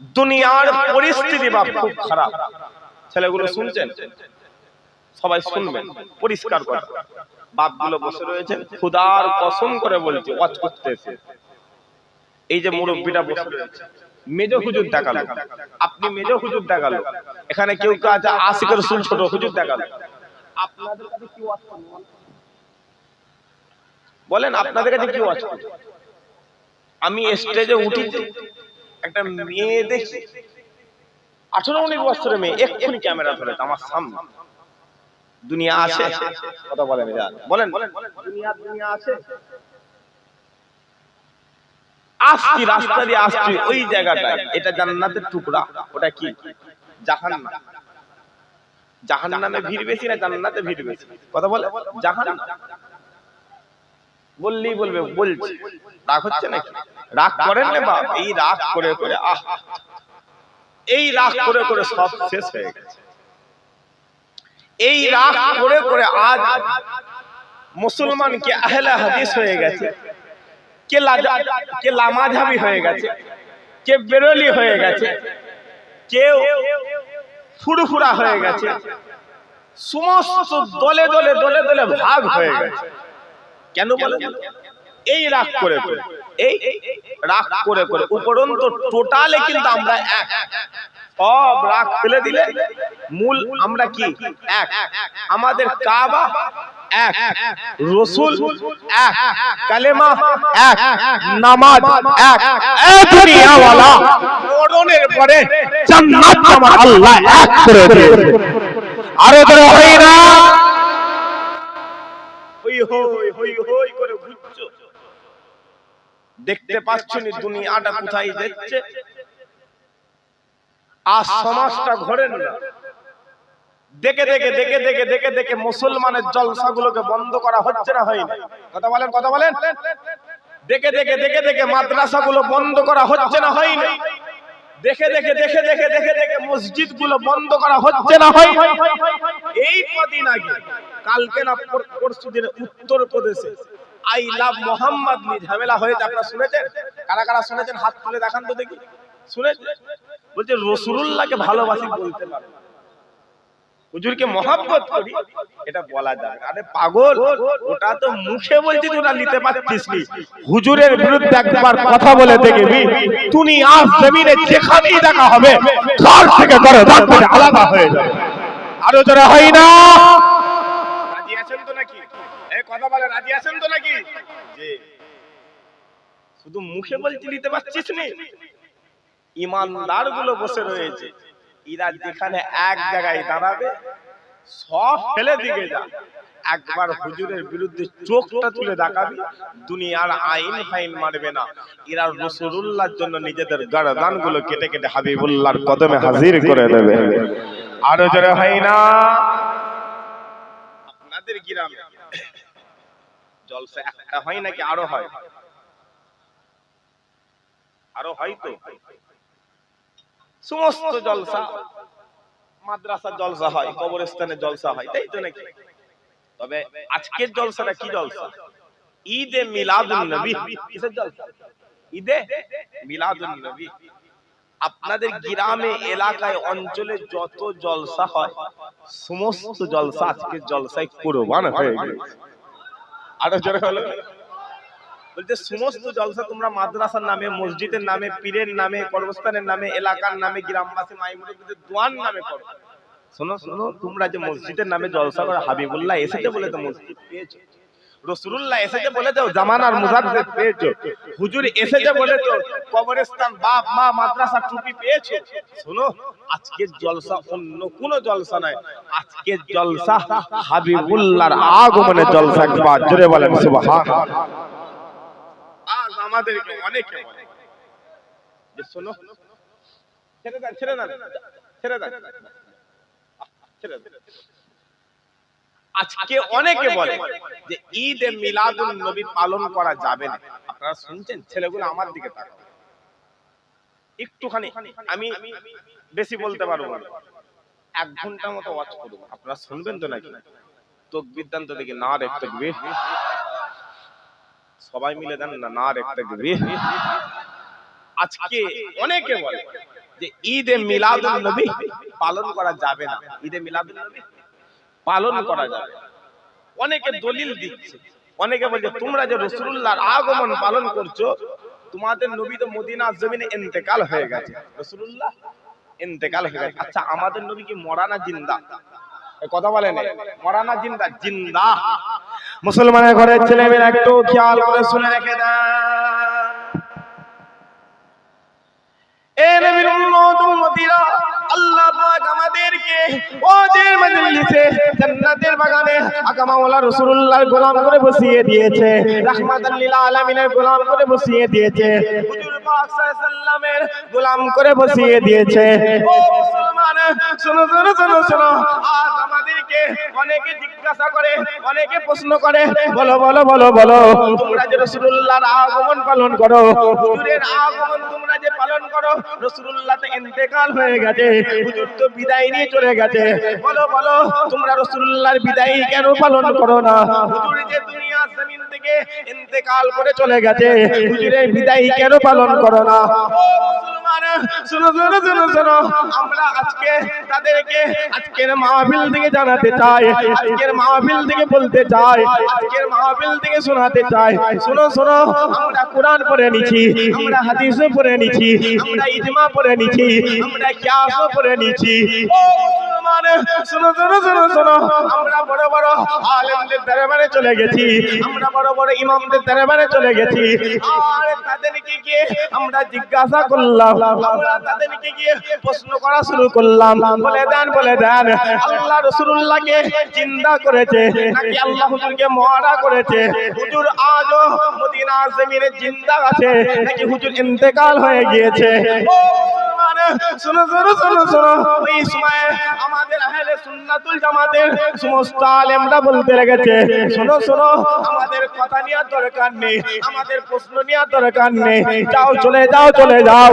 দুনিয়ার পরিস্থিতি বাপ খুব খারাপ। ছেলেগুলো শুনছেন? সবাই শুনবেন, পরিষ্কার কথা। বাপগুলো বসে রয়েছেন খুদার কসম করে বলছি, ওয়াজ করতে এসে এই যে মুরব্বীটা বসে রয়েছে, মেজ হুজুর দেখাল। আপনি মেজ হুজুর দেখাল। এখানে কেউ কেউ আছে, আশিকের রসুল ছোট হুজুর দেখাল। আপনাদের কাছে কি ওয়াজ? বলেন, আপনাদের কাছে কি ওয়াজ? আমি স্টেজে উঠেছি। একটা মেয়ে দেখি আঠারো উনিশ বছরের মেয়ে। এক্ষুনি ক্যামেরা ধরে আমার সামনে। দুনিয়া আছে। কথা বলেন। বলেন দুনিয়া দুনিয়া আছে। আসছি রাস্তা দিয়ে আসছি ওই জায়গাটায়। এটা জান্নাতের টুকরা। ওটা কি? জাহান্নাম। জাহান্নামে ভিড় বেশি না জান্নাতে ভিড় বেশি? কথা বলে জাহান্নাম। বললেই বলবে বলছি। রাগ হচ্ছে নাকি? রাগ করেন না বাপ। এই রাগ করে করে আহ। এই রাগ করে করে সব শেষ হয়ে গেছে। এই রাগ করে করে আজ মুসলমান কে আহলে হাদিস হয়ে গেছে। কে লাজা কে লামাঝাবি হয়ে গেছে। কে বেরোলি হয়ে গেছে। কেউ ফুরফুরা হয়ে গেছে। সমস্ত দলে দলে দলে দলে ভাগ হয়ে গেছে। কেন বলে এই রাগ করে করে। এই রাগ করে করে। উপরন্ত টোটালে কিন্তু আমরা এক। সব রাগ ফেলে দিলে মূল আমরা কি? এক। আমাদের কাবা এক। রসুল এক। কালেমা এক। নামাজ এক। এই দুনিয়াওয়ালা মরণের পরে জান্নাত আমার আল্লাহ এক করে দিয়েছে। আরও ধরে হই না হই হই হই হই করে ঘুরছো দেখতে পাচ্ছ নি দুনিয়াটা কোথায় যাচ্ছে আজ সমাজটা ঘরেন না দেখে দেখে দেখে দেখে দেখে দেখে মুসলমানের জলসাগুলোকে বন্ধ করা হচ্ছে না হয়নি কথা বলেন কথা বলেন দেখে দেখে দেখে দেখে মাদ্রাসাগুলো বন্ধ করা হচ্ছে না হয়নি দেখে দেখে দেখে দেখে দেখে দেখে মসজিদগুলো বন্ধ করা হচ্ছে না হয় এই কদিন আগে কালকে না পরশু দিনে উত্তর প্রদেশে আই লাভ মোহাম্মদ নিয়ে ঝামেলা হয়েছে আপনারা শুনেছেন? কারা কারা শুনেছেন? হাত তুলে দেখান তো দেখি। শুনেছেন? বলছে রসুল্লাহকে ভালোবাসি বলতে পারে হুজুরকে মহাব্বত করি, এটা বলা আরে পাগল, ওটা তো মুখে নিতে পারছিস নি। হুজুরের বিরুদ্ধে একবার কথা বলে দেখবি, তুমি আজ জমিনে যেখানেই দেখা হবে থেকে করে আলাদা হয়ে যাবে। আরও যারা হয় না। বলে রাজি আছেন তো নাকি? শুধু মুখে নিতে পারছিস নি? ইমানদারগুলো বসে রয়েছে। এরা যেখানে এক জায়গায় দাঁড়াবে, সব ফেলে দিকে যা। একবার হুজুরের বিরুদ্ধে চোখটা তুলে দেখাবি, দুনিয়ার আইন ফাইন মারবে না। জন্য নিজেদের গরদানগুলো কেটে কেটে হাবিবুল্লাহর কদমে হাজির করে দেবে। আরও জোরে হয় না। জলসা একটা হয় নাকি আরও হয়? আরও হয় তো। সমস্ত জলসা। মাদ্রাসার জলসা হয়, কবরস্থানের জলসা হয়, তাই তো নাকি? তবে আজকের জলসাটা কি জলসা? ঈদে মিলাদুন নবী। কিসের জলসা? ঈদে মিলাদুন নবী। আপনাদের গ্রামে, এলাকায়, অঞ্চলে যত জলসা হয়, সমস্ত জলসা আজকের জলসায় কুরবান হয়ে গেছে আরও জোরে হলো বলছে, সমস্ত জলসা তোমরা মাদ্রাসার নামে, মসজিদের নামে, পীরের নামে কর্মস্থানের নামে, এলাকার নামে, গ্রামবাসী মাইমুরিদের দোয়ান নামে করো। শোনো শোনো, তোমরা যে মসজিদের নামে জলসা করে, হাবিবুল্লাহ এসেছে বলে তো মসজিদ পেয়েছ। রসুল্লাহ এসেছে বলে তো জামানার মুজাদ্দেদ পেয়েছ। হুজুর এসেছে বলে তো কবরস্থান বাপ মা মাদ্রাসা টুপি পেয়েছ। শোনো আজকের জলসা অন্য কোন জলসা নয়। আজকের জলসা হাবিবুল্লাহর আগমনে জলসা একবার। জোরে বলেন সুবহানাল্লাহ। আজ আমাদেরকে অনেকে বলে। যে শোনো ছেড়ে দেন ছেড়ে দেন ছেড়ে দেন ছেড়ে দেন। আজকে অনেকে বলে যে ঈদ এ মিলাদুন নবী পালন করা যাবে না। আপনারা শুনছেন? ছেলেগুলো আমার দিকে তাকাও একটুখানি আমি বেশি বলতে পারব না। এক ঘণ্টা মতো ওয়াচ করব আপনারা শুনবেন তো নাকি? তকবির দেন তো দেখি না রে তকবির। সবাই মিলে দেন না না রেখতে দিবি আজকে অনেকে বলে যে ঈদে মিলাদুল নবী পালন করা যাবে না। ঈদে মিলাদুল নবী পালন করা যাবে অনেকে দলিল দিচ্ছে। অনেকে বলছে তোমরা যে রসুল্লাহর আগমন পালন করছ তোমাদের নবী তো মদিনার জমিনে ইন্তেকাল হয়ে গেছে। রসুল্লাহ ইন্তেকাল হয়ে গেছে। আচ্ছা আমাদের নবী কি মরা না জিন্দা কথা বলেন মরা না জিন্দা জিন্দা। মুসলমানের ঘরের ছেলেমেয়েরা একটু খেয়াল করে শুনে রেখে দেন। এ নবীর উম্মত উম্মতিরা আল্লাহ পাক আমাদেরকে ওদের মজলিসে জান্নাতের বাগানে আকা মাওলা রাসূলুল্লাহর গোলাম করে বসিয়ে দিয়েছে, রাহমাতাল লিল আলামিনের গোলাম করে বসিয়ে দিয়েছে, হুজুর পাক সাল্লামের গোলাম করে বসিয়ে দিয়েছে। ও মুসলমান, শুনো শুনো শুনো, শোনো, আজ আমাদেরকে অনেকে জিজ্ঞাসা করে অনেকে প্রশ্ন করে বলো বলো বলো বলো। তোমরা যে রসুল্লাহর আগমন পালন করো হুজুরের আগমন তোমরা যে পালন করো রসুল্লাহ তো ইন্তেকাল হয়ে গেছে হুজুর তো বিদায় নিয়ে চলে গেছে। বলো বলো তোমরা রসুল্লাহর বিদায় কেন পালন করো না? হুজুর যে দুনিয়া জমিন থেকে ইন্তেকাল করে চলে গেছে। হুজুরের বিদায় কেন পালন করো না? আমরা আমরা ইজমা আমরা আমরা বড় বড় চলে গেছি, আমরা বড় বড় ইমামদের দরবারে চলে গেছি। আর তাদেরকে গিয়ে আমরা জিজ্ঞাসা করলাম। আমরা তাদেরকে গিয়ে প্রশ্ন করা শুরু করলাম। বলে দেন বলে দেন, আল্লাহ রসুল্লাহকে জিন্দা করেছে, নাকি আল্লাহ হুজুরকে মরা করেছে? হুজুর আজও মদিনা জমিনে জিন্দা আছে, নাকি হুজুর ইন্তেকাল হয়ে গিয়েছে? ও শোনো শোনো আমাদের কথা নেওয়ার দরকার নেই, আমাদের প্রশ্ন নেওয়ার দরকার নেই। যাও, চলে যাও চলে যাও।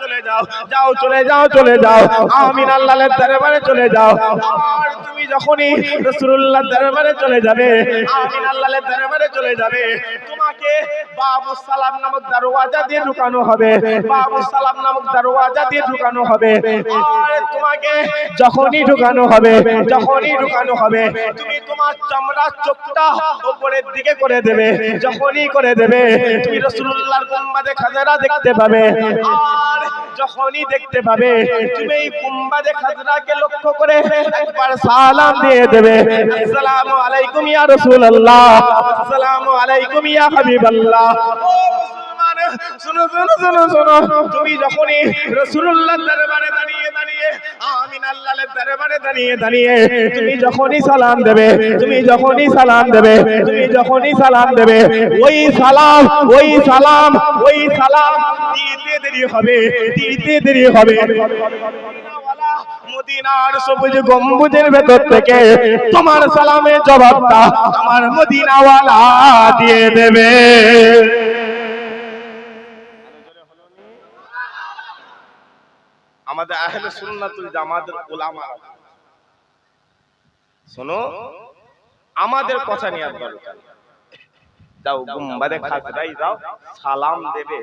চলে যাও যাও, চলে যাও চলে যাও। আমিন, আল্লাহর দরবারে চলে যাও। আর তুমি যখনই রাসূলুল্লাহর দরবারে চলে যাবে, আমিন আল্লাহর দরবারে চলে যাবে, তোমাকে বাবু সালাম নামক দরওয়াজা দিয়ে ঢুকানো হবে, বাবু সালাম নামক দরওয়াজা দিয়ে ঢুকানো হবে, আর তোমাকে যখনই ঢুকানো হবে, যখনই ঢুকানো হবে, তুমি তোমার চামড়ার চোখটা উপরের দিকে করে দেবে, যখনই করে দেবে, তুমি রাসূলুল্লাহর গুম্বাদে খাজরা দেখতে পাবে, আর যখনই দেখতে পাবে, তুমি এই গুম্বাদে খাজরাকে লক্ষ্য করে একবার সালাম দিয়ে দেবে। আসসালামু আলাইকুম ইয়া রাসূলুল্লাহ। আসসালামু আলাইকুম ইয়া হাবিবাল্লাহ। ও মুসলমান শুনো শুনো শুনো শুনো। তুমি যখনই দরবারে দাঁড়িয়ে দাঁড়িয়ে আমিন আল্লাহর দরবারে দাঁড়িয়ে দাঁড়িয়ে তুমি যখনই সালাম দেবে তুমি যখনই সালাম দেবে তুমি যখনই সালাম দেবে ওই সালাম ওই সালাম ওই সালাম দিতে দেরি হবে দিতে দেরি হবে। মদিনার সবুজ গম্বুজের ভেতর থেকে তোমার সালামের জবাবটা আমার মদিনাওয়ালা দিয়ে দেবে। আমাদের আহলে সুন্নাতুল জামাতের ওলামা শোনো, আমাদের কথা নিয়ে দরকার। যাও গুম্বাদে খাজরাই যাও, সালাম দেবে।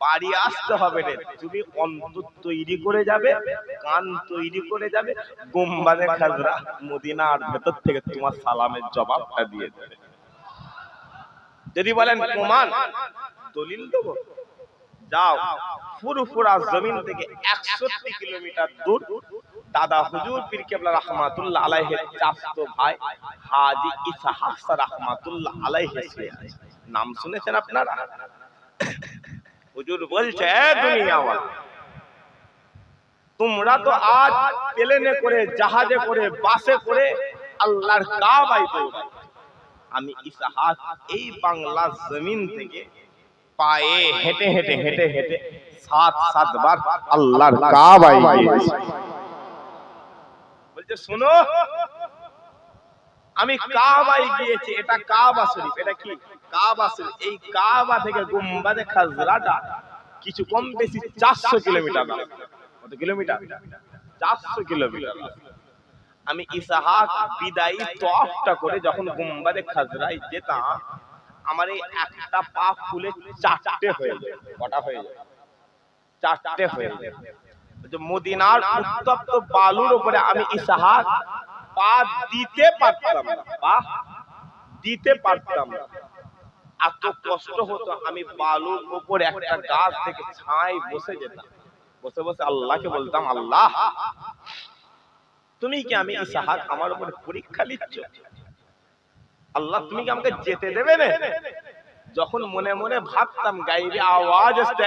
বাড়ি আসতে হবে রে। তুমি অন্তর তৈরি করে যাবে, কান তৈরি করে যাবে গুম্বাদে খাজরা মদিনার ভেতর থেকে তোমার সালামের জবাবটা দিয়ে দেবে। যদি বলেন, প্রমাণ, দলিল দেবো? যাও, ফুরফুরা জমিন থেকে একষট্টি কিলোমিটার দূর, দাদা হুজুর পীর কেবলা রহমাতুল্লাহ আলাইহের চাচতো ভাই হাজি ইসাহাক রহমাতুল্লাহ আলাইহে নাম শুনেছেন আপনারা? হুজুর বলছে তোমরা তো আজ প্লেনে করে জাহাজে করে বাসে করে আল্লাহর দৌড়াও আমি ইসাহাক এই বাংলা জমিন থেকে পায়ে হেঁটে হেঁটে হেঁটে হেঁটে সাত সাতবার আল্লাহর গিয়েছি বলছে শোনো আমি কাবায় গিয়েছি এটা কাবা শরীফ এটা কি কাবা এই কাবা থেকে গুম্বাদে খাজরাটা, কিছু কম বেশি চারশো কিলোমিটার। কত কিলোমিটার? চারশো কিলোমিটার আমি ইসাহাক বিদায়ী তফটা করে যখন গুম্বাদে খাজরায় যেতাম, আমার এই একটা পা ফুলে চারটে হয়ে যায়। কটা হয়ে যায়? চারটে হয়ে যায়। মদিনার উত্তপ্ত বালুর উপরে আমি ইসাহাক পা দিতে পারতাম না। পা দিতে পারতাম না। এত কষ্ট হতো, আমি বালুর উপরে একটা গাছ থেকে ছাই বসে যেতাম। বসে বসে আল্লাহকে বলতাম, আল্লাহ, তুমি কি আমি ইসাহাক আমার উপরে পরীক্ষা নিচ্ছ আল্লাহ, তুমি কি আমাকে যেতে দেবে না যখন মনে মনে ভাবতাম, গাইবে আওয়াজ আসতে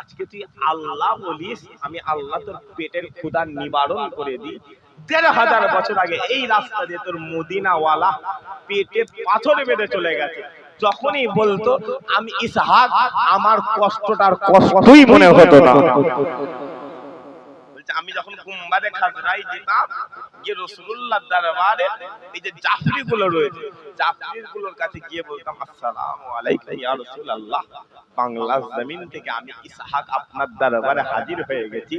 আজকে তুই আল্লাহ বলিস, আমি আল্লাহ তোর পেটের ক্ষুধা নিবারণ করে দিই দেড় হাজার বছর আগে এই রাস্তা দিয়ে তোর মদিনাওয়ালা পেটে পাথর বেঁধে চলে গেছে। যখনই বলতো, আমি ইসহাক, আমার কষ্টটার কষ্টই মনে হতো না। আমি যখন গুম্বাদে খাজরাই যেতাম গিয়ে রসুল্লাহ দরবারে এই যে জাফরি গুলো রয়েছে জাফরিরগুলোর কাছে গিয়ে বলতাম, আসসালামু আলাইকুম ইয়া রাসূলুল্লাহ। বাংলা জমিন থেকে আমি ইসহাক আপনার দরবারে হাজির হয়ে গেছি।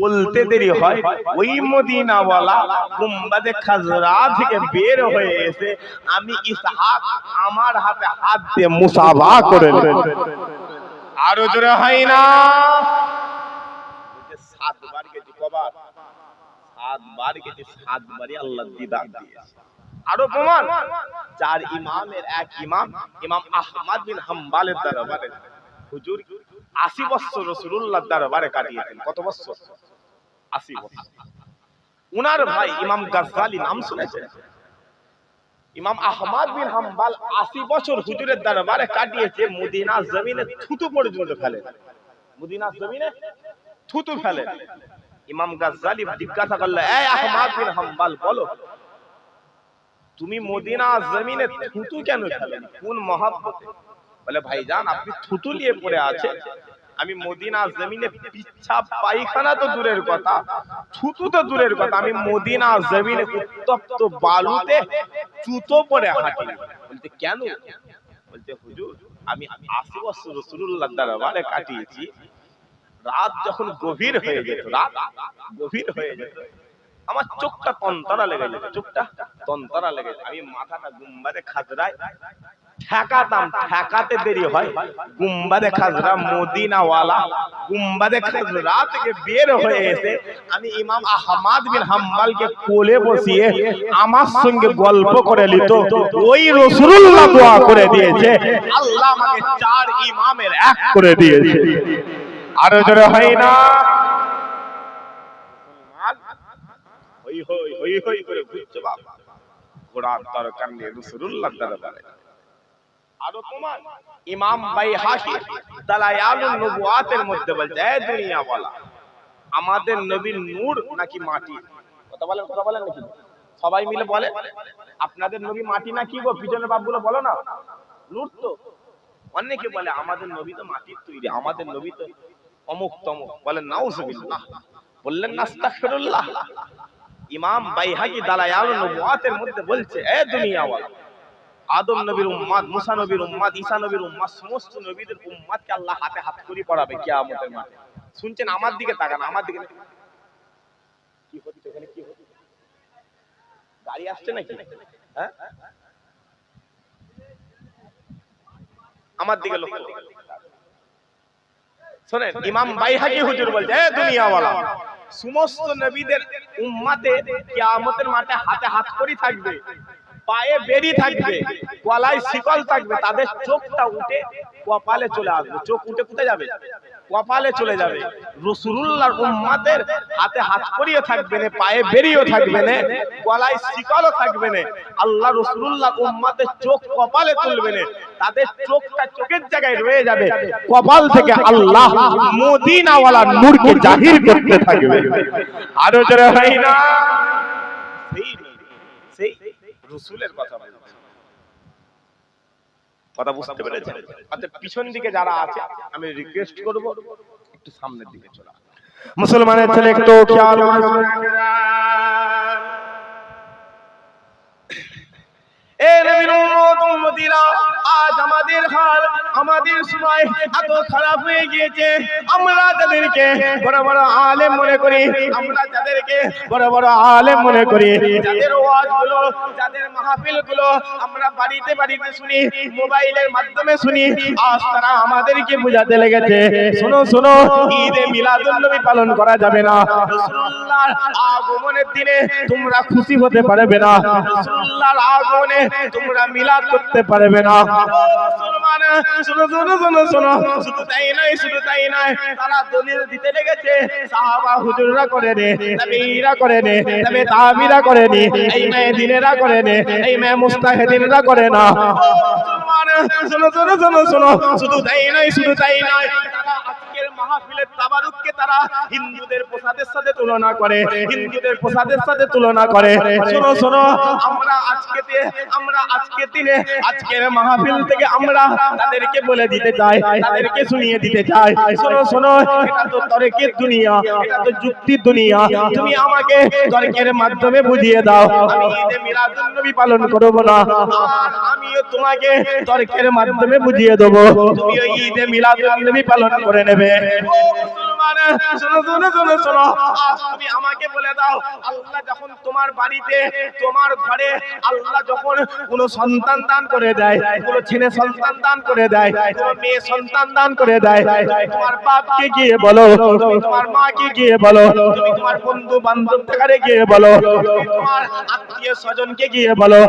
বলতে দেরি হয়। ওই মদিনাওয়ালা গুম্বাদে খাজরা থেকে বের হয়ে এসে আমি ইসহাক আমার হাতে হাত দিয়ে মুসাফা করে। আরও জোরে হয় না। রসুল্লাহ কত বছর? বছর উনার ভাই ইমাম গাজ্জালি নাম শুনেছেন? ইমাম আহমদ বিন হাম্বাল আশি বছর হুজুরের দরবারে কাটিয়েছে মদিনা জমিনে থুতু পর্যন্ত ফেলে। মদিনা জমিনে থুতু ফেলে। ইমাম গাজ্জালি জিজ্ঞাসা করল এই আহমদ বিন হাম্বাল বলো তুমি মদিনা জমিনে থুতু কেন ফেলেন কোন মহাব্বতে? বলে ভাইজান আপনি থুতু নিয়ে পড়ে আছে আমি মদিনা জমিনে পিচ্ছা পায়খানা তো দূরের কথা, থুতু তো দূরের কথা। আমি মদিনা জমিনে উত্তপ্ত বালুতে জুতো পরে হাঁটি বলতে, কেন? বলতে, হুজুর, আমি আশি বছর রসুল্লাহ দরবারে কাটিয়েছি। রাত যখন গভীর হয়ে যেত, রাত গভীর হয়ে যেত, আমার চোখটা তন্তরা লেগে যেত, চোখটা তন্তরা লেগে আমি মাথাটা গুম্বারে খাজরায় ঠেকাতাম ঠেকাতে দেরি হয়। গুম্বাদে খাজরা মদিনাওয়ালা, গুম্বাদে খাজরা থেকে বের হয়ে এসে আমি ইমাম আহমাদ বিন হাম্মালকে কোলে বসিয়ে আমার সঙ্গে গল্প করে নিত। ওই রসুল্লাহ দোয়া করে দিয়েছে। আল্লাহ আমাকে চার ইমামের এক করে দিয়েছে। আরও জোরে হয় না? হই হই হই হই করে ঘুরছে বাবা ঘোড়ার দরকার নেই রসুল্লাহ দরবারে। দালায়ালুন নবুয়াতের মধ্যে বলছে বলা আমাদের নবীর নূর নাকি মাটি? কথা বলেন কথা বলেন নাকি? সবাই মিলে বলে, আপনাদের নবী মাটি না কি গো? পিছনের বাপগুলো বলো না। নূর তো। অনেকে বলে, আমাদের নবী তো মাটির তৈরি, আমাদের নবী তো অমুক তমুক। বলেন নাউজুবিল্লাহ। বললেন, নাস্তাগফিরুল্লাহ। ইমাম বাইহাকি দালায়ালুন নবুয়াতের মধ্যে বলছে, এ দুনিয়াওয়ালা আদম নবীর উম্মাদ মুসা নবীর উম্মাদ ঈসা নবীর উম্মাদ সমস্ত নবীদের উম্মাদকে আল্লাহ হাতে হাত করে পড়াবে কিয়ামতের মাঠে। শুনছেন? আমার দিকে তাকান আমার দিকে কি হচ্ছে এখানে কি হচ্ছে গাড়ি আসছে নাকি? হ্যাঁ? আমার দিকে লক্ষ্য। শোনেন ইমাম বাইহাকি হুজুর বলছে এ দুনিয়াওয়ালা সমস্ত নবীদের উম্মাতে কিয়ামতের মাঠে হাতে হাত করে থাকবে। পায়ে বেরি থাকবে, গলায় শিকল থাকবে, তাদের চোখটা উঠে কপালে চলে আসবে। চোখ উঠে কোথায় যাবে? কপালে চলে যাবে। রসুল্লাহর উম্মাদের হাতে হাত করিয়ে থাকবে না, পায়ে বেরিয়েও থাকবে না, গলায় শিকলও থাকবে না। আল্লাহ রসুল্লাহ উম্মাদের চোখ কপালে তুলবে না, তাদের চোখটা চোখের জায়গায় রয়ে যাবে। কপাল থেকে আল্লাহ মদিনাওয়ালা নূরকে জাহির করতে থাকবে। আরও জোরে হয় না। রসুলের কথা বলছে কথা বুঝতে পেরেছেন? আচ্ছা পিছন দিকে যারা আছে আমি রিকোয়েস্ট করব একটু সামনের দিকে চলা মুসলমানের ছেলে একটু খেয়াল আমাদের সময় এত খারাপ হয়ে গিয়েছে। আমরা করি, আমরা বাড়িতে বাড়িতে শুনি, মোবাইলের মাধ্যমে শুনি, আজ তারা আমাদেরকে বুঝাতে লেগেছে। শোনো শোনো, ঈদে মিলাদুল পালন করা যাবে না। আগমনের দিনে তোমরা খুশি হতে পারবে না। আগমনে তোমরা মিলাদ করতে পারবে না। মুসলমান শোনো শোনো শোনো শোনো শুধু তাই নয় শুধু তাই নয় তারা দলিল দিতে লেগেছে। সাহাবা হুজুররা করে নে নবীরা করে নে তবে তাবিরা করে নি এই মেয়ে দিনেরা করে নে এই মেয়ে মুস্তাহিদিনরা করে না। শোনো শোনো শোনো শোনো শুধু তাই নয় শুধু তাই নয় আজকের মাহফিলের তাবারুককে তারা হিন্দুদের প্রসাদের সাথে তুলনা করে হিন্দুদের প্রসাদের সাথে তুলনা করে। শোনো শোনো আমরা আজকে আমরা আজকে দিনে আজকের মাহফিল থেকে আমরা তাদেরকে বলে দিতে চাই, তাদেরকে শুনিয়ে দিতে চাই। শোনো শোনো, এটা তো দুনিয়া, এটা তো দুনিয়া। তুমি আমাকে তর্কের মাধ্যমে বুঝিয়ে দাও। আমি ঈদে পালন করব না আমিও তোমাকে তর্কের মাধ্যমে বুঝিয়ে দেবো। তুমি ঈদে মিলাদুন নবী পালন করে নেবে। করে করে করে বন্ধু বান্ধব গিয়ে বলো, তোমার আত্মীয় স্বজনকে গিয়ে বলো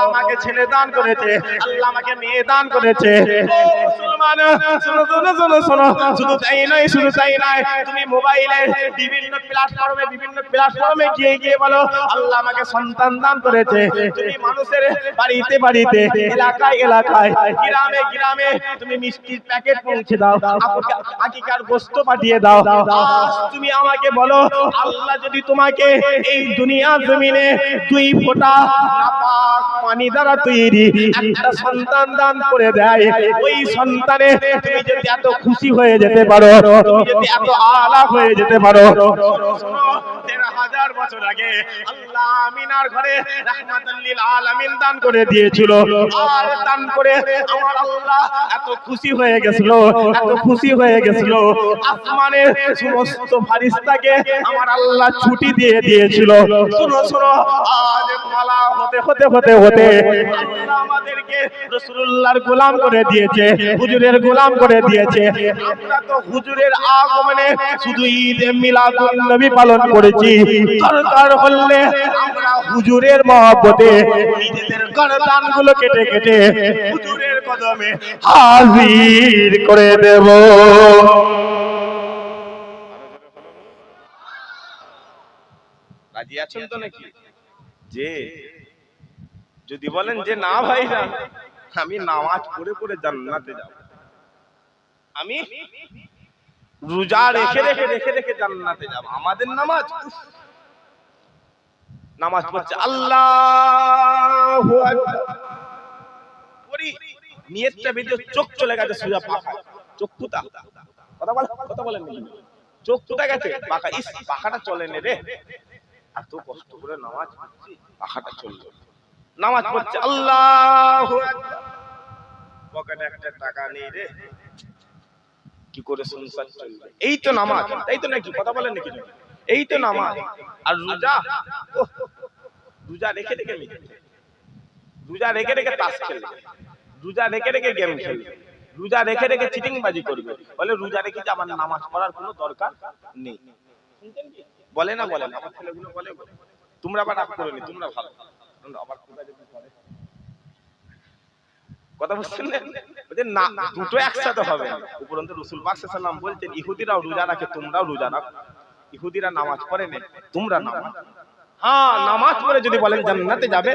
আমাকে ছেলে দান করেছে আমাকে মেয়ে দান করেছে। মুসলমান শুধু তাই নয়, শুধু তাই তুমি মোবাইলে বিভিন্ন প্ল্যাটফর্মে বিভিন্ন প্ল্যাটফর্মে গিয়ে গিয়ে বলো, আল্লাহ আমাকে সন্তান দান করেছে। তুমি মানুষের বাড়িতে বাড়িতে, এলাকায় এলাকায়, গ্রামে গ্রামে তুমি মিষ্টির প্যাকেট পৌঁছে দাও আকিকার গোস্ত পাঠিয়ে দাও। তুমি আমাকে বলো, আল্লাহ যদি তোমাকে এই দুনিয়া জমিনে পানি দ্বারা তৈরি একটা সন্তান দান করে দেয়, ওই সন্তানে তুমি যদি এত খুশি হয়ে যেতে পারো, তুমি যদি এত আলা হয়ে যেতে পারো। আমার আল্লাহ ছুটি দিয়ে দিয়েছিল। শোনো শোনো হতে হতে হতে হতে আমাদেরকে গোলাম করে দিয়েছে, হুজুরের গোলাম করে দিয়েছে। আমরা তো হুজুরের শুধু ঈদ মিলাদুন নবী পালন করেছি। দরকার হলে আমরা হুজুরের মহব্বতে নিজেদের গরদানগুলো কেটে কেটে হুজুরের কদমে হাজির করে দেব। রাজি আছেন তো নাকি? যে যদি বলেন যে না ভাই আমি নামাজ পড়ে পড়ে জান্নাতে যাব। আমি? রোজা রেখে রেখে রেখে রেখে জান্নাতে যাব। আমাদের নামাজ? নামাজ পড়ছে। আল্লাহু আকবার। পড়ি নিয়তটা বেঁধে চোখ চলে গেছে সোজা কথা বল কথা বলেন চোখ গেছে। ইস পাখাটা চলে নে রে। এত কষ্ট করে নামাজ পড়ছি পাখাটা চলল। নামাজ পড়ছে। আল্লাহু আকবার। পকেটে একটা টাকা নেই রে। কি করে সংসার চলবে এই তো নামাজ। তাই তো নাকি? কথা বলেন নাকি? এই তো নামাজ। আর রোজা? রোজা? রেখে রেখে রোজা রেখে রেখে তাস খেলবে রোজা রেখে রেখে গেম খেলবে রোজা রেখে রেখে চিটিং বাজি করবে বলে রোজা রেখে যে আমার নামাজ পড়ার কোনো দরকার নেই। বলে না বলে না? আমার ছেলেগুলো বলে বলে। তোমরা আবার রাগ করো নি তোমরা ভালো। আবার কোথায় যদি করে। কথা বুঝছেন না? দুটো একসাথে হবে। উপরন্ত উপরন্তু রসুল পাক সাল্লাম বলছেন ইহুদিরাও রোজা রাখে তোমরাও রোজা রাখো। ইহুদিরা নামাজ পড়ে না তোমরা নামাজ। হ্যাঁ নামাজ পড়ে যদি বলেন জান্নাতে যাবে।